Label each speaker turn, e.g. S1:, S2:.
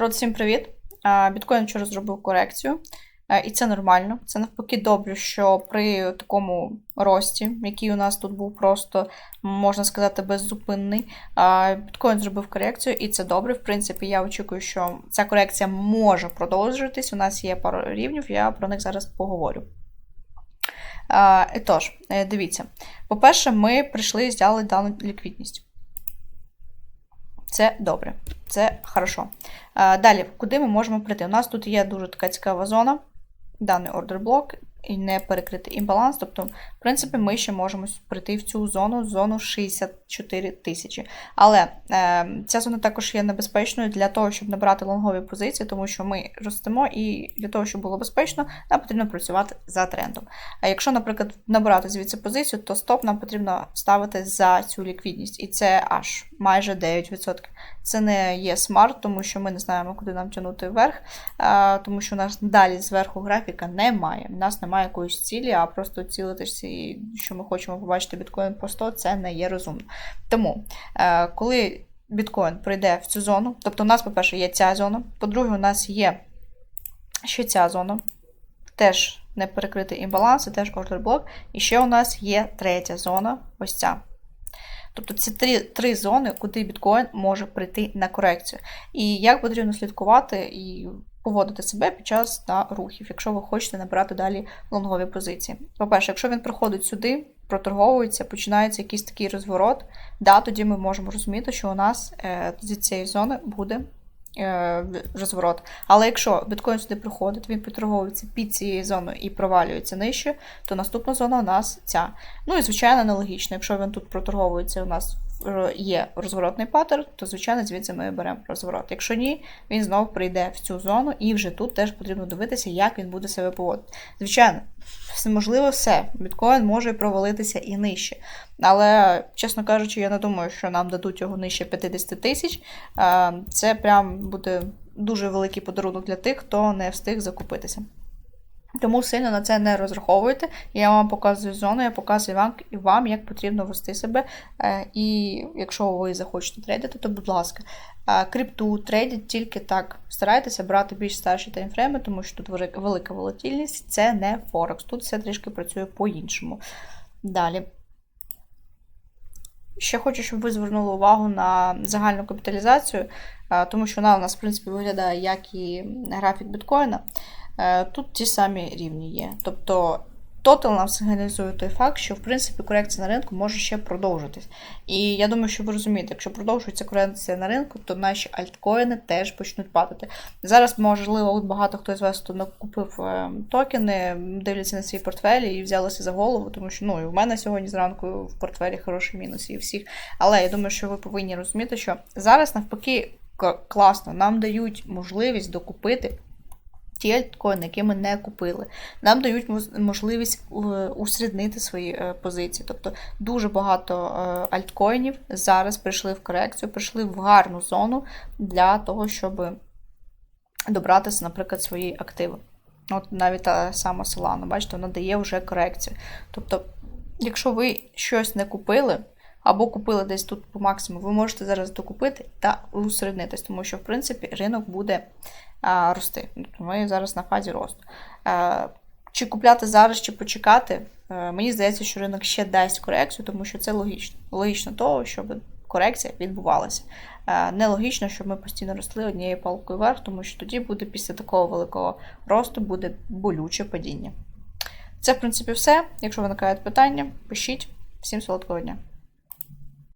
S1: Народ, всім привіт! Біткоін вчора зробив корекцію, і це нормально. Це навпаки добре, що при такому рості, який у нас тут був просто, можна сказати, беззупинний, біткоін зробив корекцію, і це добре. В принципі, я очікую, що ця корекція може продовжитись. У нас є пару рівнів, я про них зараз поговорю. Тож, е, дивіться, по-перше, ми прийшли і взяли дану ліквідність. Це добре, це хорошо. Далі, куди ми можемо прийти? У нас тут є дуже така цікава зона, даний ордер блок, і не перекрити імбаланс. Тобто, в принципі, ми ще можемо прийти в цю зону, зону 64 тисячі. Але е, ця зона також є небезпечною для того, щоб набрати лонгові позиції, тому що ми ростемо, і для того, щоб було безпечно, нам потрібно працювати за трендом. А якщо, наприклад, набирати звідси позицію, то стоп нам потрібно ставити за цю ліквідність. І це аж майже 9%. Це не є смарт, тому що ми не знаємо, куди нам тягнути вверх, тому що у нас далі зверху графіка немає. У нас немає якоїсь цілі, а просто цілитися, що ми хочемо побачити біткоін по 100, це не є розумно. Тому, е, коли біткоін прийде в цю зону, тобто у нас, по-перше, є ця зона, по-друге, у нас є ще ця зона, теж не перекритий імбаланс, це теж ордерблок. І ще у нас є третя зона, ось ця. Тобто це три три зони, куди біткоін може прийти на корекцію. І як потрібно слідкувати і поводити себе під час да, рухів, якщо ви хочете набирати далі лонгові позиції. По-перше, якщо він приходить сюди, проторговується, починається якийсь такий розворот, да, тоді ми можемо розуміти, що у нас е, зі цієї зони буде розворот. Але якщо біткоін сюди приходить, він підторговується під цією зоною і провалюється нижче, то наступна зона у нас ця. Ну і звичайно аналогічно, якщо він тут проторговується у нас є розворотний паттерн, то, звичайно, звідси ми беремо розворот. Якщо ні, він знову прийде в цю зону, і вже тут теж потрібно дивитися, як він буде себе поводити. Звичайно, можливо, все. Біткоін може провалитися і нижче. Але, чесно кажучи, я не думаю, що нам дадуть його нижче 50 тисяч. Це прям буде дуже великий подарунок для тих, хто не встиг закупитися. Тому сильно на це не розраховуйте. Я вам показую зону, я показую вам, вам як потрібно вести себе. Е, і якщо ви захочете трейдити, то будь ласка, е, крипту трейдіть тільки так. Старайтеся брати більш старші таймфрейми, тому що тут велика волатильність, це не Форекс. Тут все трішки працює по-іншому. Далі. Ще хочу, щоб ви звернули увагу на загальну капіталізацію, е, тому що вона у нас, в принципі, виглядає як і графік біткоїна. Е, тут ті самі рівні є. Тобто Тотал нам сигналізує той факт, що в принципі корекція на ринку може ще продовжитись. І я думаю, що ви розумієте, якщо продовжується корекція на ринку, то наші альткоїни теж почнуть падати. Зараз, можливо, багато хто з вас тут накупив е, токени, дивляться на свій портфелі і взялися за голову, тому що ну, і в мене сьогодні зранку в портфелі хороший мінус і всіх. Але я думаю, що ви повинні розуміти, що зараз навпаки класно нам дають можливість докупити ті альткоїни, які ми не купили. Нам дають можливість е, усріднити свої е, позиції. Тобто дуже багато е, альткоїнів зараз прийшли в корекцію, прийшли в гарну зону для того, щоб добратися, наприклад, свої активи. От навіть та сама Solana, бачите, вона дає вже корекцію. Тобто, якщо ви щось не купили, або купили десь тут по максимуму, ви можете зараз докупити та усереднитись, тому що, в принципі, ринок буде а, рости. Ми зараз на фазі росту. А, чи купляти зараз, чи почекати, а, мені здається, що ринок ще дасть корекцію, тому що це логічно. Логічно того, щоб корекція відбувалася. Нелогічно, щоб ми постійно росли однією палкою вверх, тому що тоді буде після такого великого росту буде болюче падіння. Це, в принципі, все. Якщо виникають питання, пишіть. Всім солодкого дня!